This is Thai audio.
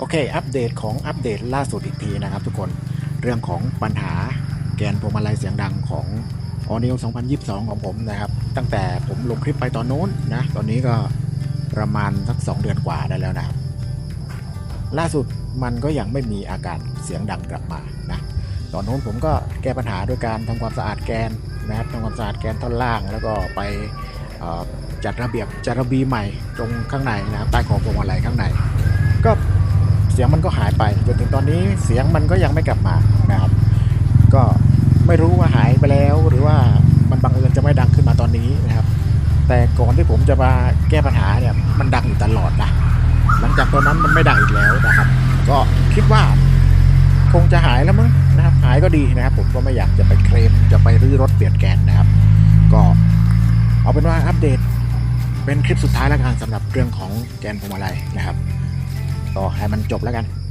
โอเค อัปเดตของอัปเดตล่าสุดอีกทีนะครับทุกคน เรื่องของปัญหาแกนพวงมาลัยเสียงดังของ o n e w 2022 ของผมนะครับ ตั้งแต่ผมลงคลิปไปตอนนู้นนะ ตอนนี้ก็ประมาณสัก 2 เดือนกว่าได้แล้วนะครับ ล่าสุดมันก็ยังไม่มีอาการเสียงดังกลับมานะ ตอนนู้นผมก็แก้ปัญหาด้วยการทำความสะอาดแกนนะครับทำความสะอาดแกนท่อนล่าง แล้วก็ไปจัดระเบียบจัดระบีใหม่ตรงข้างในนะครับใต้ขอบพวงมาลัยข้างใน สียงมันก็หายไปจนถึงตอนนี้เสียงมันก็ยังไม่กลับมานะครับ ก็ไม่รู้ว่าหายไปแล้วหรือว่ามันบังเอิญจะไม่ดังขึ้นมาตอนนี้นะครับ แต่ก่อนที่ผมจะมาแก้ปัญหาเนี่ยมันดังอยู่ตลอดนะหลังจากตอนนั้นมันไม่ดังอีกแล้วนะครับ ก็คิดว่าคงจะหายแล้วมั้งนะครับ หายก็ดีนะครับ ผมก็ไม่อยากจะไปเคลมจะไปรื้อรถเปลี่ยนแกนนะครับ ก็เอาเป็นว่าอัปเดตเป็นคลิปสุดท้ายแล้วกันสำหรับเรื่องของแกนพวงมาลัยนะครับ ก็ให้มันจบแล้วกัน